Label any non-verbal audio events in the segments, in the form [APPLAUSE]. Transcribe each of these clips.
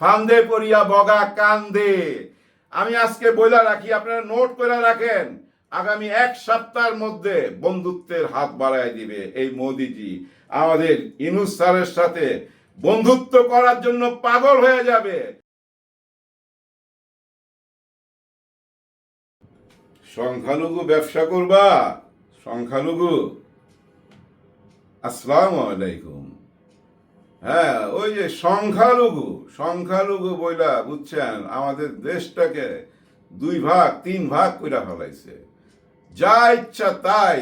ফান্দে পড়িয়া বগা কান্দে। আমি আজকে বইলা রাখি, আপনারা নোট করে রাখেন, আগামী এক সপ্তাহের মধ্যে বন্ধুত্বের হাত বাড়ায় দিবে এই মোদিজি। আমাদের ইনুস স্যারের সাথে বন্ধুত্ব করার জন্য পাগল হয়ে যাবে। সংখ্যালঘু ব্যবসা করবা? সংখ্যালঘু? আসসালামু আলাইকুম। হ্যাঁ ওই যে সংখ্যালঘু সংখ্যালঘু বইলা বুঝছেন, আমাদের দেশটাকে দুই ভাগ, তিন ভাগ কইরা ফেলাইছে। যা ইচ্ছা তাই,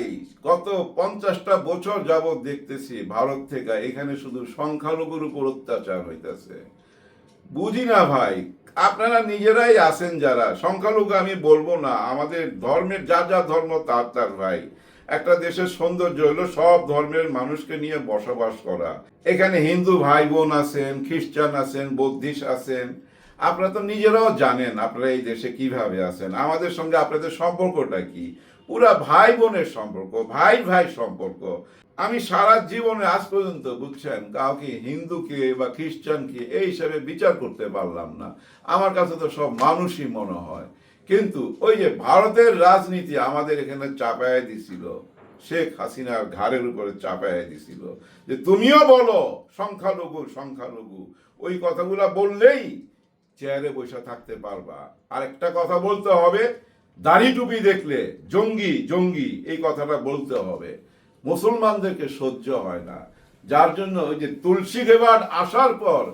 গত পঞ্চাশটা বছর যাবৎ দেখতেছি, ভারত থেকে এখানে শুধু সংখ্যালঘুর উপর অত্যাচার হইতেছে। বুঝি না ভাই, আপনারা নিজেরাই আছেন যারা, সংখ্যালঘু আমি বলব না, আমাদের ধর্মের যা যা ধর্ম, তার তার ভাই। একটা দেশের সৌন্দর্য হলো সব ধর্মের মানুষকে নিয়ে বসবাস করা। এখানে হিন্দু ভাই বোন আছেন, খ্রিস্টান আছেন, বৌদ্ধিস্ট আছেন। আপনারা তো নিজেরাও জানেন আপনারা এই দেশে কীভাবে আছেন। আমাদের সঙ্গে আপনাদের সম্পর্কটা কি? পুরা ভাই বোনের সম্পর্ক ভাই ভাই সম্পর্ক। আমি সারা জীবনে আজ পর্যন্ত, বুঝছেন, কাউকে হিন্দুকে বা খ্রিস্টানকে এই হিসাবে বিচার করতে পারলাম না। আমার কাছে তো সব মানুষই মনে হয়। কিন্তু ওই যে ভারতের রাজনীতি আমাদের এখানে চাপায় দিছিল, শেখ হাসিনার ঘাড়ের উপরে চাপায় দিছিল। যে তুমিও বলো, সংখ্যালঘু সংখ্যালঘু, ওই কথাগুলা বললেই চেয়ারে বসে থাকতে পারবা। আরেকটা কথা বলতে হবে, দাড়ি টুপি দেখলে জঙ্গি জঙ্গি, এই কথাটা বলতে হবে। মুসলমানদেরকে সহ্য হয় না। যার জন্য ওই যে তুলসী গেবার আসার পর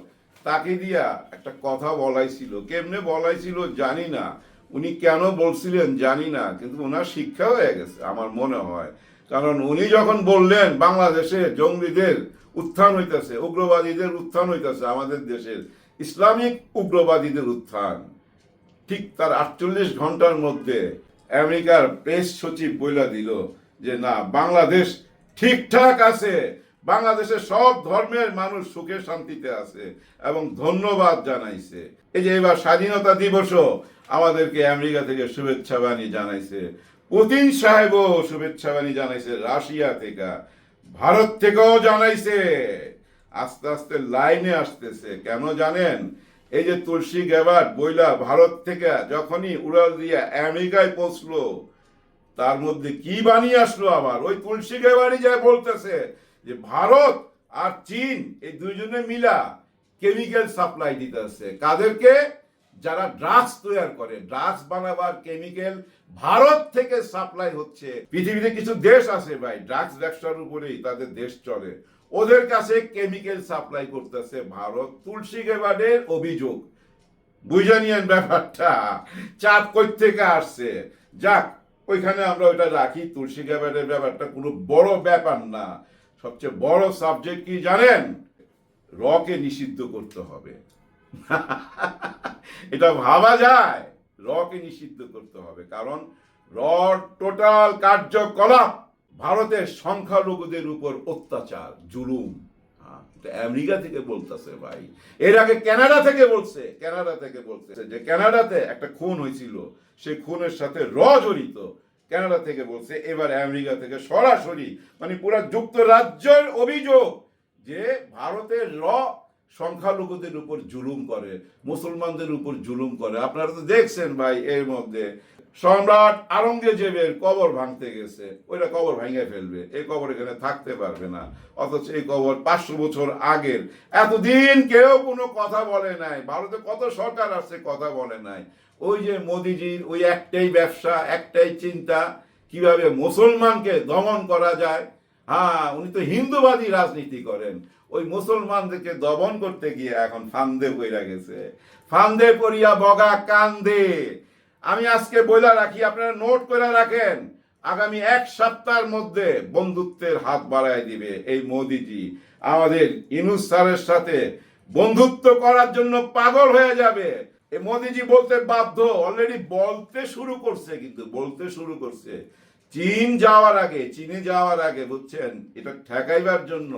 তাকে দিয়া একটা কথা বলাইছিল। কেমনে বলাইছিল জানি না। উনি কেন বলছিলেন জানি না, কিন্তু ওনার শিক্ষা হয়ে গেছে, আমার মনে হয়। কারণ উনি যখন বললেন বাংলাদেশে জঙ্গিদের উত্থান হইতেছে, উগ্রবাদীদের উত্থান হইতেছে আমাদের দেশের, ইসলামিক উগ্রবাদীদের উত্থান, ঠিক তার আটচল্লিশ ঘণ্টার মধ্যে আমেরিকার প্রেস সচিব বইলা দিল যে না, বাংলাদেশ ঠিকঠাক আছে বাংলাদেশের সব ধর্মের মানুষ সুখে শান্তিতে আছে এবং ধন্যবাদ জানাইছে। এই যে এবার স্বাধীনতা দিবসও আমাদেরকে আমেরিকা থেকে শুভেচ্ছা বাণী জানাইছে। পুতিন সাহেবও শুভেচ্ছা বাণী জানাইছে রাশিয়া থেকে। ভারত থেকেও জানাইছে। আস্তে আস্তে লাইনে আসতেছে। কেন জানেন? এই যে তুলসী গেবার বইলা ভারত থেকে যখনই উড়াল দিয়ে আমেরিকায় পৌঁছলো, তার মধ্যে কি বানিয়ে আসলো আবার? ওই তুলসী গেবারই যায় বলতেছে যে ভারত আর চীন এই দুইজনে মিলা কেমিক্যাল সাপ্লাই দিতে দিতেছে কাদেরকে? যারা ড্রাগস তৈরি করে। ড্রাগস বানাবার কেমিক্যাল ভারত থেকে সাপ্লাই হচ্ছে। পৃথিবীতে কিছু দেশ আছে ভাই ড্রাগস ব্যবসার উপরেই তাদের দেশ চলে। ওদের কাছে কেমিক্যাল সাপ্লাই করতেছে ভারত। তুলসী গেবারের অভিযোগ। বুঝে নিয়েন ব্যাপারটা। চাপ থেকে আসছে? যাক, ওইখানে আমরা ওইটা রাখি। তুলসী গেবারের ব্যাপারটা কোনো বড় ব্যাপার না। সবচেয়ে বড় সাবজেক্ট কি জানেন? রকে নিষিদ্ধ করতে হবে। [LAUGHS] এটা ভাবা যায়। রকে নিষিদ্ধ করতে হবে। কারণ র টোটাল কার্যকলাপ ভারতের সংখ্যালঘুদের উপর অত্যাচার জুলুম। হ্যাঁ, আমেরিকা থেকে বলতেছে ভাই। এর আগে কানাডা থেকে বলছে কানাডা থেকে বলছে। যে কানাডাতে একটা খুন হয়েছিল সেই খুনের সাথে র জড়িত। কানাডা থেকে বলছে, এবার আমেরিকা থেকে সরাসরি মানে পুরো যুক্তরাজ্যের অভিযোগ যে ভারতের র সংখ্যালঘুদের উপর জুলুম করে, মুসলমানদের উপর জুলুম করে। আপনারা তো দেখছেন ভাই এর মধ্যে, সম্রাট আরঙ্গজেবের কবর ভাঙতে গেছে, ওইটা কবর ভেঙে ফেলবে, এই কবর এখানে থাকতে পারবে না। অথচ এই কবর পাঁচশো বছর আগের। এতদিন কেউ কোনো কথা বলে নাই, ভারতে কত সরকার আসছে কথা বলে নাই। ওই যে মোদিজির ওই একটাই ব্যবসা, একটাই চিন্তা, কীভাবে মুসলমানকে দমন করা যায়। হ্যাঁ উনি তো হিন্দুবাদী রাজনীতি করেন। ওই মুসলমানদেরকে দমন করতে গিয়ে এখন ফান্দে বইরা গেছে। ফান্দে পড়িয়া বগা কান্দে। আমি আজকে বইলা রাখি, আপনারা নোট করে রাখেন, আগামী এক সপ্তাহের মধ্যে বন্ধুত্বের হাত বাড়ায় দিবে এই মোদিজি। আমাদের ইনুস স্যারের সাথে বন্ধুত্ব করার জন্য পাগল হয়ে যাবে। মোদিজি বলতে বাধ্য অলরেডি বলতে শুরু করছে, কিন্তু বলতে শুরু করছে। চীন যাওয়ার আগে, চীনে যাওয়ার আগে, বুঝছেন? এটা ঠেকাইবার জন্য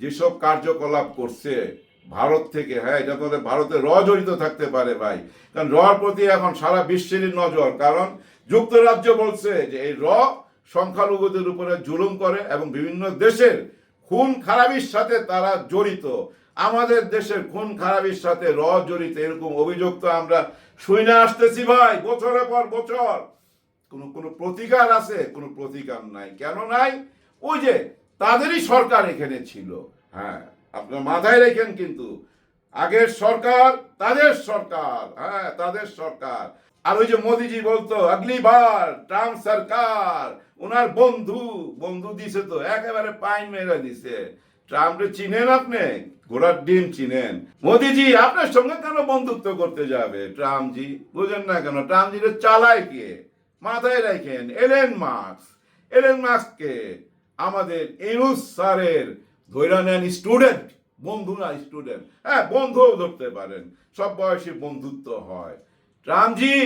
যেসব কার্যকলাপ করছে, ভারত থেকে হ্যাঁ এটা তো ভারতে র জড়িত থাকতে পারে ভাই। কারণ রর প্রতি এখন সারা বিশ্বেরই নজর। কারণ যুক্তরাজ্য বলছে যে এই র সংখ্যালঘুদের উপরে জুলুম করে এবং বিভিন্ন দেশের খুন খারাপির সাথে তারা জড়িত। আমাদের দেশের খুন খারাপির সাথে র জড়িত এরকম অভিযোগ তো আমরা শুনে আসতেছি ভাই, বছরের পর বছর। কোনো কোনো প্রতিকার আছে? কোনো প্রতিকার নাই। কেন নাই? ওই যে তাদেরই সরকার এখানে ছিল। হ্যাঁ আপনার মাথায় রেখেন কিন্তু। আগের সরকার, তাদের সরকার। হ্যাঁ তাদের সরকার। আর ওই যে মোদিজি বলতো, আগলি বার, ট্রাম্প সরকার ওনার বন্ধু। বন্ধু দিছে তো, একেবারে পাইন মেরে দিছে। ট্রাম্পে চিনেন আপনি? ঘোড়ার ডিম চিনেন। মোদিজি, আপনার সঙ্গে কেন বন্ধুত্ব করতে যাবে? ট্রাম্পজি, বুঝেন না কেন ট্রাম্পজিরে চালায় কে? মাথায় রাখেন, এলেন মার্কস এলেন মার্কসকে আমাদের ইনুস স্যারের ধৈরা নেন স্টুডেন্ট, বন্ধু না স্টুডেন্ট। হ্যাঁ বন্ধুও ধরতে পারেন, সব বয়সী বন্ধুত্ব হয়। ট্রামজি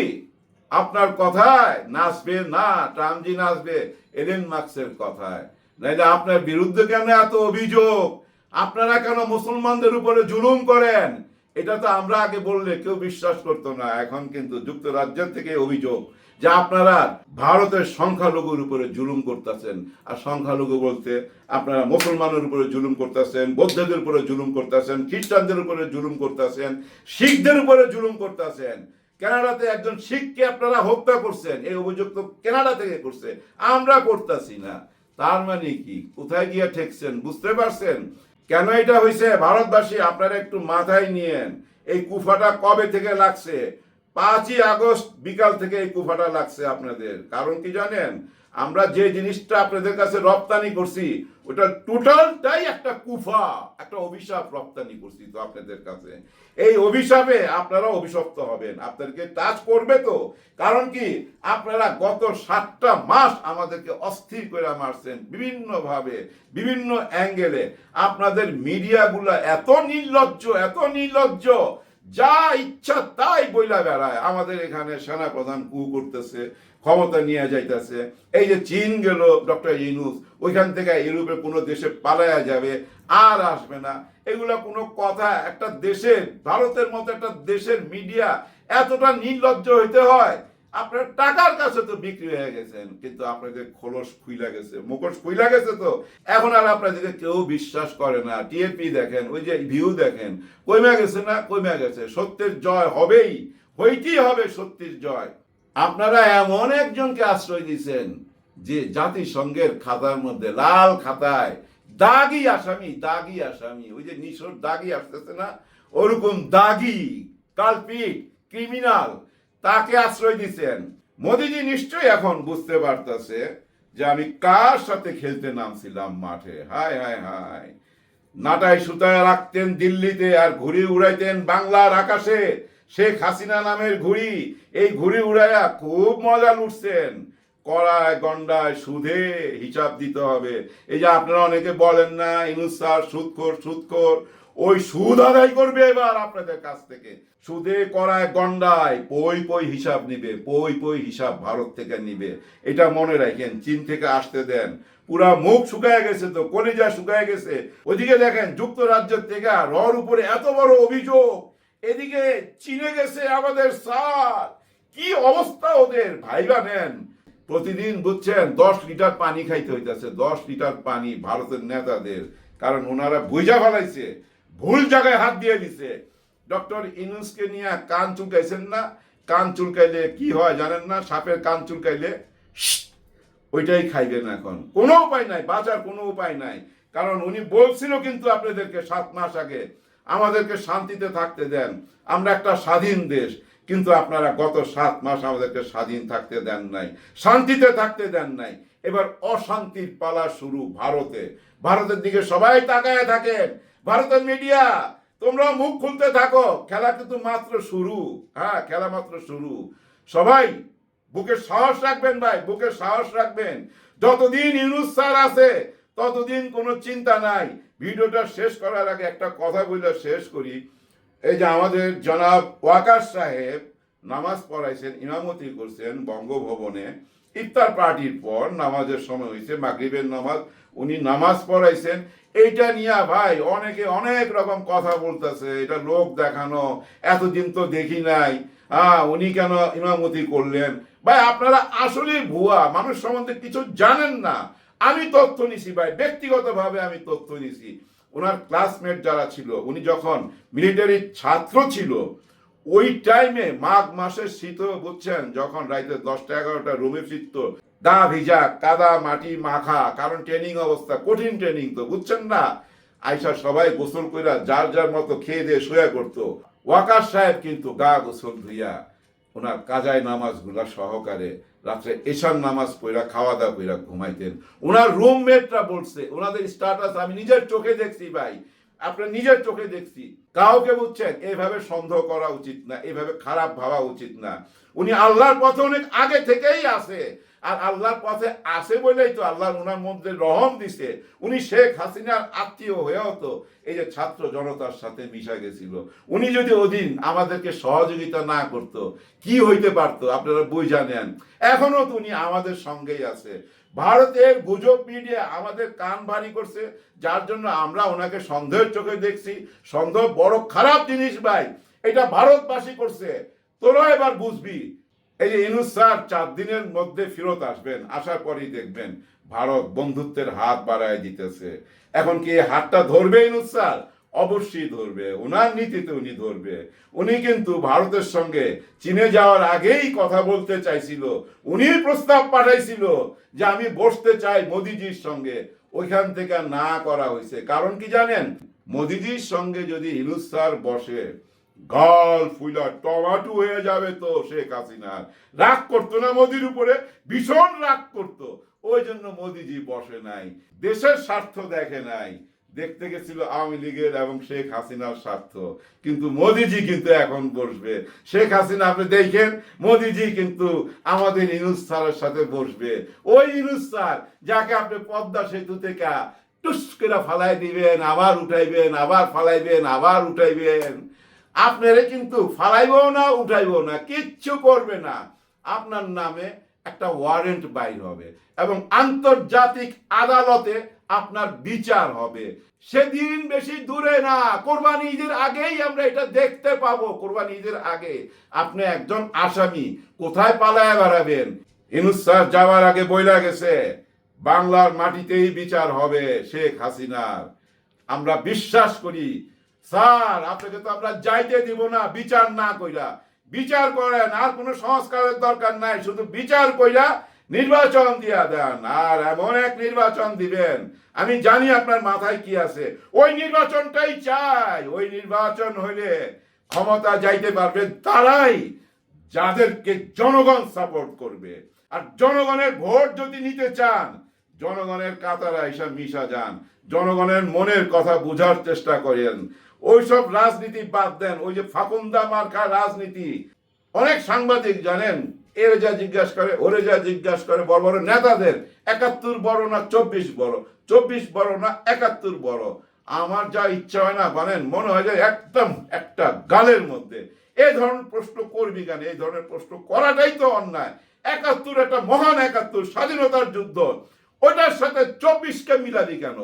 আপনার কথায় নাচবে না ট্রামজি নাচবে, এলেন মার্কসের কথায়। নাইলে আপনার বিরুদ্ধে কেন এত অভিযোগ? আপনারা কেন মুসলমানদের উপরে জুলুম করেন? এটা তো আমরা আগে বললে কেউ বিশ্বাস করতো না, এখন কিন্তু যুক্তরাজ্যের থেকে অভিযোগ যে আপনারা ভারতের সংখ্যালঘুর উপরে জুলুম করতেছেন। আর সংখ্যালঘু বলতে আপনারা মুসলমানের উপরে জুলুম করতেছেন, বৌদ্ধদের উপরে জুলুম করতেছেন, খ্রিস্টানদের উপরে জুলুম করতেছেন, শিখদের উপরে জুলুম করতেছেন। কানাডাতে একজন শিখকে আপনারা হত্যা করছেন, এই অভিযোগ তো কানাডা থেকে করছে। আমরা করতেছি না। তার মানে কি? কোথায় গিয়ে ঠেকছেন? বুঝতে পারছেন? কেন এটা হয়েছে ভারতবাসী, আপনারা একটু মাথায় নিয়েন। এই কুফাটা কবে থেকে লাগছে? পাঁচই আগস্ট বিকাল থেকে এই কুফাটা লাগছে আপনাদের। কারণ কি জানেন? আমরা যে জিনিসটা আপনাদের কাছে রপ্তানি করছি, ওটা টোটালটাই একটা কুফা, একটা অভিশাপ রপ্তানি করছি তো আপনাদের কাছে। এই অভিশাপে আপনারা অভিশপ্ত হবেন, আপনাদেরকে টাচ করবে তো। কারণ কি, আপনারা গত সাতটা মাস আমাদেরকে অস্থির করে মারছেন বিভিন্নভাবে, বিভিন্ন অ্যাঙ্গেলে। আপনাদের মিডিয়াগুলো এত নির্লজ্জ এত নির্লজ্জ, যা ইচ্ছা তাই বইলা বেড়ায়। আমাদের এখানে সেনা প্রধান কু করতেছে ক্ষমতা নিয়ে যাইতেছে। এই যে চীন গেল, ডক্টর ইনুস ওইখান থেকে ইউরোপের কোনো দেশে পালায়া যাবে, আর আসবে না। এগুলা কোনো কথা, একটা দেশের, ভারতের মতো একটা দেশের মিডিয়া এতটা নির্লজ্জ হইতে হয়, আপনার টাকার কাছে তো বিক্রি হয়ে গেছেন, কিন্তু আপনাদের খোলস খুইলা গেছে, মুখোশ খুইলা গেছে তো। এখন আর আপনাদেরকে কেউ বিশ্বাস করে না। টিএপি দেখেন, ওই যে ভিউ দেখেন কমে গেছে না কমে গেছে, সত্যের জয় হবেই, হইতেই হবে সত্যের জয়। আপনারা এমন একজনকে আশ্রয় দিয়েছেন যে জাতিসংঘের খাতার মধ্যে লাল খাতায়, দাগি আসামি দাগি আসামি ওই যে নিশোর দাগি আসতেছে না, ওরকম দাগি, কালপিট, ক্রিমিনাল, তাকে আশ্রয় দিচ্ছেন মোদিজি নিশ্চয়ই এখন বুঝতে পারতেছে যে আমি কার সাথে খেলতে নামছিলাম মাঠে। হায় হায় হায়। নাটায় সুতায় রাখতেন দিল্লিতে আর ঘুরে উড়াইতেন বাংলার আকাশে। শেখ হাসিনা নামের ঘুড়ি। এই ঘুড়ি উড়াইয়া খুব মজা লুটছেন। কড়ায়, গন্ডায় সুদে হিসাব দিতে হবে। এই যে আপনারা অনেকে বলেন না, ইনুস স্যার সুদখোর সুদখোর। ওই সুদ আদায় করবে এবার আপনাদের কাছ থেকে। সুদে করায় গন্ডায় পই পই হিসাব নিবে, পই পই হিসাব ভারত থেকে নিবে। এটা মনে রাখেন, চীন থেকে আসতে দেন। পুরা মুখ শুকায় গেছে তো, কলিজা শুকায় গেছে। ওদিকে দেখেন যুক্তরাজ্য থেকে রর উপরে এত বড় অভিযোগ। এদিকে চীনে গেছে আমাদের স্যার কি অবস্থা ওদের? ভাইবা নেন। প্রতিদিন বুঝছেন, দশ লিটার পানি খাইতে হইতেছে। দশ লিটার পানি ভারতের নেতাদের। কারণ ওনারা বুঝা ফেলাইছে, ভুল জায়গায় হাত দিয়ে দিছে। ডক্টর ইনুসকে নিয়ে কান চুলকাইছেন না। কান চুলকাইলে কি হয় জানেন না? সাপের কান চুলকাইলে ওইটাই খাইবেন এখন। কোনো উপায় নাই, বাঁচার কোনো উপায় নাই। কারণ উনি বলছিল কিন্তু আপনাদেরকে সাত মাস আগে আমাদেরকে শান্তিতে থাকতে দেন। আমরা একটা স্বাধীন দেশ, কিন্তু আপনারা গত সাত মাস আমাদেরকে স্বাধীন থাকতে দেন নাই, শান্তিতে থাকতে দেন নাই। এবার অশান্তির পালা শুরু ভারতে। ভারতের দিকে সবাই তাকায় থাকেন, ভারতের মিডিয়া তোমরা মুখ খুলতে থাকো। খেলা কিন্তু মাত্র শুরু হ্যাঁ খেলা মাত্র শুরু। সবাই, বুকে সাহস রাখবেন ভাই, বুকে সাহস রাখবেন। যতদিন ইউনুস আছে, ততদিন কোনো চিন্তা নাই। ভিডিওটা শেষ করার আগে একটা কথা বলে শেষ করি। এই যে আমাদের জনাব ওয়াকার সাহেব নামাজ পড়াইছেন, ইমামতি করছেন বঙ্গভবনে। ইফতার পার্টির পর নামাজের সময় হয়েছে মাগরিবের নামাজ, উনি নামাজ পড়াইছেন। এইটা নিয়ে ভাই অনেকে অনেক রকম কথা বলতেছে, এটা লোক দেখানো, এতদিন তো দেখি নাই। হ্যাঁ উনি কেন ইমামতি করলেন? ভাই, আপনারা আসলেই ভুয়া, মানুষ সম্বন্ধে কিছু জানেন না। আমি তথ্য নিছি ভাই, ব্যক্তিগতভাবে আমি তথ্য নিছি। ওনার ক্লাসমেট যারা ছিল, উনি যখন মিলিটারির ছাত্র ছিল, ওই টাইমে মাঘ মাসের শীত বুঝছেন, যখন রাইতে দশটা এগারোটা রুমে ফিরত, গা ভিজা, কাদা, মাটি মাখা, কারণ ট্রেনিং অবস্থা, কঠিন ট্রেনিং তো, বুঝছেন না? আইসা সবাই গোসল কইরা যার যার মতো খেয়ে দিয়ে শুয়ে করতো ওয়াকার সাহেব কিন্তু গা গোসল ধুইয়া ওনার কাজায় নামাজগুলা সহকারে রাত্রে এশার নামাজ পইরা খাওয়া দাওয়া পইরা ঘুমাইতেন। ওনার রুমমেটরা বলছে, ওনাদের স্ট্যাটাস আমি নিজের চোখে দেখছি ভাই, আপনার নিজের চোখে দেখছি। কাউকে বুঝছেন? এভাবে সন্দেহ করা উচিত না, এভাবে খারাপ ভাবা উচিত না। উনি আল্লাহর পথে অনেক আগে থেকেই আছে। আর আল্লাহর পথে আসে বলেই তো আল্লাহ ওনার মধ্যে রহম দিছে। উনি শেখ হাসিনার আত্মীয় হয়েও তো এই যে ছাত্র জনতার সাথে মিশা গেছিল। উনি যদি ওদিন আমাদেরকে সহযোগিতা না করতো, কি হইতে পারতো? আপনারা বই জানেন। এখনও তো উনি আমাদের সঙ্গেই আছে। ভারতের গুজব মিডিয়া আমাদের কান ভারী করছে, যার জন্য আমরা ওনাকে সন্দেহের চোখে দেখছি। সন্দেহ বড় খারাপ জিনিস ভাই। এটা ভারতবাসী করছে। তোরা এবার বুঝবি এই যে ইনুস স্যার চার দিনের মধ্যে ফেরত আসবেন। আসার পরেই দেখবেন ভারত বন্ধুত্বের হাত বাড়ায় দিতেছে। এখন কি হাতটা ধরবে ইনুস স্যার অবশ্যই ধরবে। ওনার নীতিতে উনি ধরবে। উনি কিন্তু ভারতের সঙ্গে চীনে যাওয়ার আগেই কথা বলতে চাইছিল। উনি প্রস্তাব পাঠাইছিল যে আমি বসতে চাই মোদিজির সঙ্গে। ওইখান থেকে না করা হয়েছে কারণ কি জানেন? মোদিজির সঙ্গে যদি ইনুস বসে গাল ফুলা টমাটো হয়ে যাবে তো, শেখ হাসিনার রাগ করতো না মোদির উপরে, ভীষণ রাগ করতো। ওই জন্য মোদিজি বসে নাই, দেশের স্বার্থ দেখে নাই। দেখতে গেছিল আওয়ামী লীগের এবং শেখ হাসিনার স্বার্থ। কিন্তু মোদিজি কিন্তু এখন বসবে। শেখ হাসিনা, আপনি দেখেন, মোদিজি কিন্তু আমাদের ইনুস স্যারের সাথে বসবে। ওই ইনুস স্যার, যাকে আপনি পদ্মা সেতু থেকে টুস করে ফালাই দিবেন, আবার উঠাইবেন, আবার ফালাইবেন, আবার উঠাইবেন। আপনারে কিন্তু ফালাইবো না উঠাইবো না, কিচ্ছু করবে না। আপনার নামে একটা ওয়ারেন্ট বাইর হবে এবং আন্তর্জাতিক আদালতে আপনার বিচার হবে। সেদিন বেশি দূরে না, কোরবানি ঈদের আগেই আমরা এটা দেখতে পাবো, কোরবানি ঈদের আগে। আপনি একজন আসামি, কোথায় পালায় বেড়াবেন? ইনুস স্যার যাওয়ার আগে বইলা গেছে, বাংলার মাটিতেই বিচার হবে শেখ হাসিনার। আমরা বিশ্বাস করি স্যার, আপনাকে তো আমরা যাইতে দিব না, বিচার না কইরা। বিচার করেন, আর কোনো সংস্কারের দরকার নাই, শুধু বিচার কইরা নির্বাচন দিয়া দেন, আর এমন এক নির্বাচন দিবেন। আমি জানি আপনার মাথায় কি আছে। ওই নির্বাচনটাই চাই, ওই নির্বাচন হইলে ক্ষমতা যাইতে পারবে তারাই, যাদেরকে জনগণ সাপোর্ট করবে। আর জনগণের ভোট যদি নিতে চান, জনগণের কাতারা এসব মিশা যান, জনগণের মনের কথা বোঝার চেষ্টা করেন। ওইসব রাজনীতি বাদ দেন, ওই যে ফাকুন্দা মার্কা রাজনীতি। অনেক সাংবাদিক জানেন এর যা জিজ্ঞাসা করে ওরে যা জিজ্ঞাসা করে বড় বড় নেতাদের, একাত্তর বড় না চব্বিশ বড়? চব্বিশ বড় না একাত্তর বড়? আমার যা ইচ্ছা হয় না জানেন মনে হয় যে একদম একটা গালের মধ্যে। এই ধরনের প্রশ্ন করবি কেন? এই ধরনের প্রশ্ন করাটাই তো অন্যায়। একাত্তর একটা মহান একাত্তর, স্বাধীনতার যুদ্ধ। ওটার সাথে চব্বিশকে মিলাবি কেন?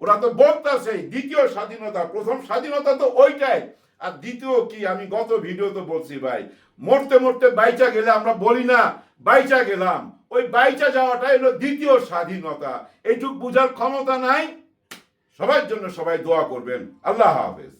ওরা তো বলতেছে দ্বিতীয় স্বাধীনতা, প্রথম স্বাধীনতা তো ওইটাই। আর দ্বিতীয় কি, আমি গত ভিডিও তো বলছি ভাই, মরতে মরতে বাইচা গেলে আমরা বলি না, বাইচা গেলাম। ওই বাইচা যাওয়াটাই হলো দ্বিতীয় স্বাধীনতা। এইটুক বুঝার ক্ষমতা নাই। সবার জন্য সবাই দোয়া করবেন। আল্লাহ হাফেজ।